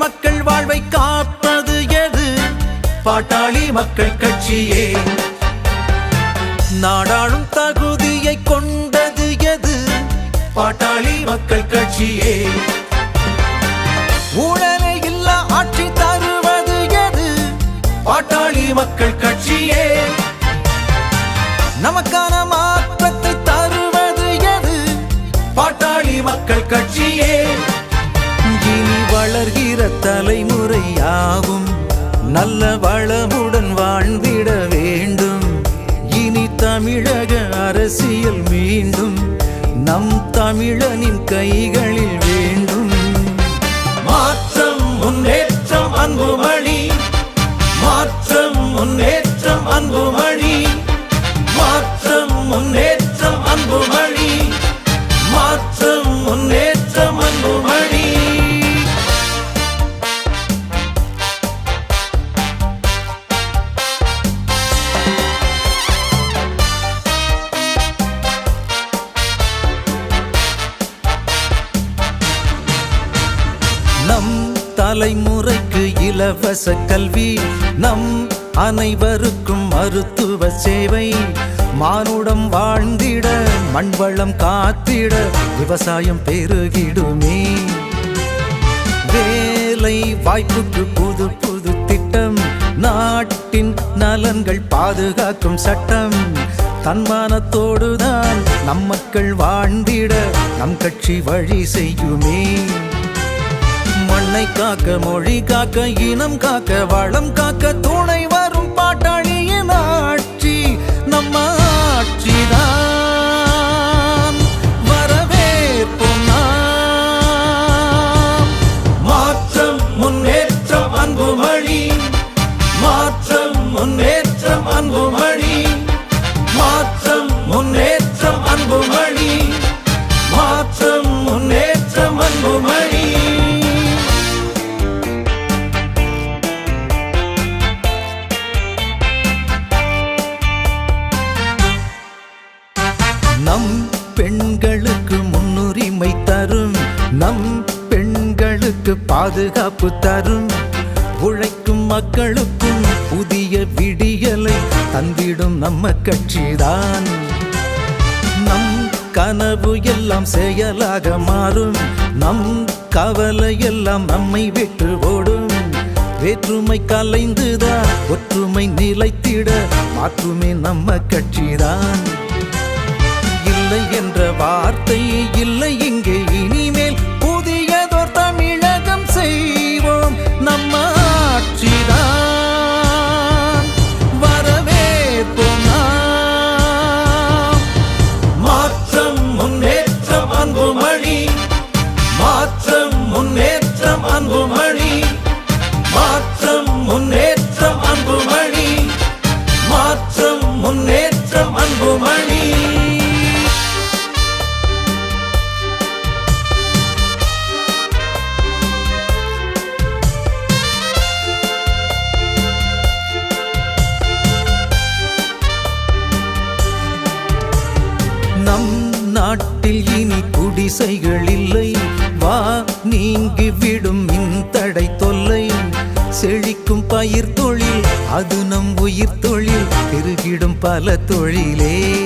மக்கள் வாழ்வை காப்பது எது? பாட்டாளி மக்கள் கட்சியே. நாடாளும் தகுதியை கொண்டது எது? பாட்டாளி மக்கள் கட்சியே. ஊழலை இல்ல ஆட்சி தருவது எது? பாட்டாளி மக்கள் கட்சியே. நமக்கான மாற்றத்தை தருவது எது? பாட்டாளி மக்கள் கட்சியே. வளர்கிற தலைமுறையாகும். நல்ல வளமுடன் வாழ்ந்திட வேண்டும். இனி தமிழக அரசியல் மீண்டும் நம் தமிழனின் கைகளில் வேண்டும். மாற்றம் முன்னேற்றம் அன்புமழ தலைமுறைக்கு இலவச கல்வி. நம் அனைவருக்கும் மருத்துவ சேவை. மானுடம் வாழ்ந்திட மண்வளம் காத்திட விவசாயம் பெருகிடுமே. வேலை வாய்ப்புக்கு புது புது திட்டம். நாட்டின் நலன்கள் பாதுகாக்கும் சட்டம். தன்மானத்தோடுதான் நம் மக்கள் வாழ்ந்திட நம் கட்சி வழி செய்யுமே. மண்ணை காக்க மொழி காக்க இனம் காக்க வளம் காக்க துணை வரும் பாட்டாளியின் ஆட்சி நம்ம ஆட்சிதான். வரவேற்போம் மாற்றம் முன்னேற்றம் அன்புமணி. மாற்றம் முன்னேற்றம் அன்புமணி. மாற்றம் முன்னேற்றம் அன்புமணி. மாற்றம் முன்னேற்றம் அன்புமணி. நம் பெண்களுக்கு முன்னுரிமை தரும். நம் பெண்களுக்கு பாதுகாப்பு தரும். உழைக்கும் மக்களுக்கும் புதிய விடியலை தந்திடும் நம்ம கட்சிதான். நம் கனவு எல்லாம் செயலாக மாறும். நம் கவலை எல்லாம் நம்மை விட்டு ஓடும். வேற்றுமை கலைந்துதான் ஒற்றுமை நிலைத்திட மாற்றுமே நம்ம கட்சிதான். என்ற வார்த்தை இல்லை இங்கே இனிமேல் புதியதோர் தமிழகம் செய்வோம். நம்ம நம் நாட்டில் இனி குடிசைகள் இல்லை. வா நீங்கி விடும் மின்தடை தொல்லை. செழிக்கும் பயிர் தொழில் அது நம் உயிர் தொழில். பெருகிடும் பல தொழிலே.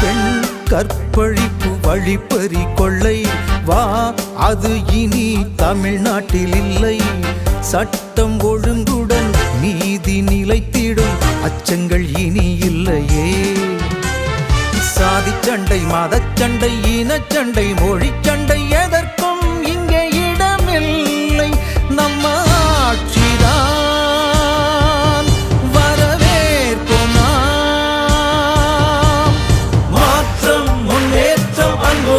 பெண் கற்பழிப்பு வழிப்பறி கொள்ளை. வா அது இனி தமிழ்நாட்டில் இல்லை. சட்டம் ஒழுங்குடன் நீதி நிலைத்திடும். அச்சங்கள் இனி இல்லையே. சாதி சண்டை மதச்சண்டை இனச்சண்டை மொழி சண்டை எதற்கும் இங்கே இடமில்லை. நம்ம ஆட்சிதான் வரவேற்போம் மாற்றம் முன்னேற்றம் அன்பு